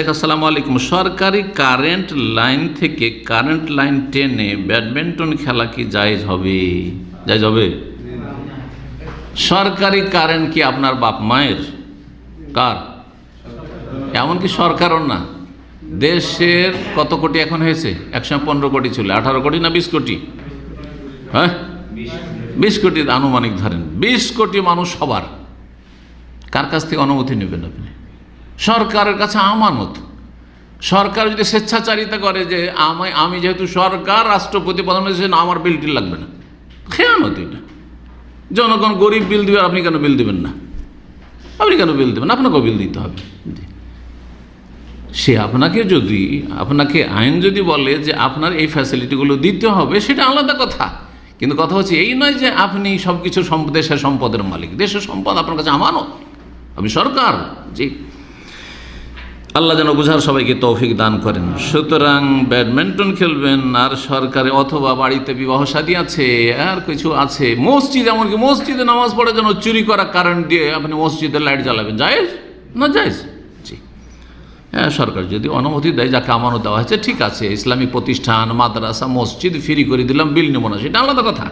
শেখ আসসালামু আলাইকুম। সরকারি কারেন্ট লাইন থেকে কারেন্ট লাইন টেনে ব্যাডমিন্টন খেলা কি জায়েজ হবে? জায়েজ হবে? সরকারি কারেন্ট কি আপনার বাপ মায়ের? কার? এমনকি সরকারও না। দেশের কত কোটি এখন হয়েছে? একশো পনেরো কোটি ছিল। আঠারো কোটি না বিশ কোটি? হ্যাঁ? বিশ কোটি আনুমানিক ধরেন। বিশ কোটি মানুষ সবার কার কাছ থেকে অনুমতি নেবেন আপনি? সরকারের কাছে আমানত। সরকার যদি স্বেচ্ছাচারিতা করে যে আমি আমি যেহেতু সরকার, রাষ্ট্রপতি, প্রধানমন্ত্রী আমার বিলটি লাগবে না। খেয়ানত এটা। জনগণ গরিব বিল দিবে, আপনি কেন বিল দেবেন না? আপনি কেন বিল দেবেন? আপনাকেও বিল দিতে হবে। সে আপনাকে যদি, আপনাকে আইন যদি বলে যে আপনার এই ফ্যাসিলিটিগুলো দিতে হবে, সেটা আলাদা কথা। কিন্তু কথা হচ্ছে এই নয় যে আপনি সব কিছু দেশের সম্পদের মালিক। দেশের সম্পদ আপনার কাছে আমানত। আপনি সরকার। জি। আল্লাহ যেন বুঝার সবাইকে তৌফিক দান করেন। সুতরাং ব্যাডমিন্টন খেলবেন, আর সরকারে অথবা বাড়িতে বিবাহ শাদী আছে, আর কিছু আছে। মসজিদ, এমনকি মসজিদে নামাজ পড়ার জন্য চুরি করা কারেন্ট দিয়ে আপনি মসজিদে লাইট জ্বালাবেন। জায়েজ? না জায়েজ? জি। হ্যাঁ সরকার যদি অনুমতি দেয় যাকে আমানত দেওয়া হয়েছে, ঠিক আছে। ইসলামিক প্রতিষ্ঠান, মাদ্রাসা, মসজিদ, ফ্রি করে দিলাম, বিল নেব না, সেটা আলাদা কথা।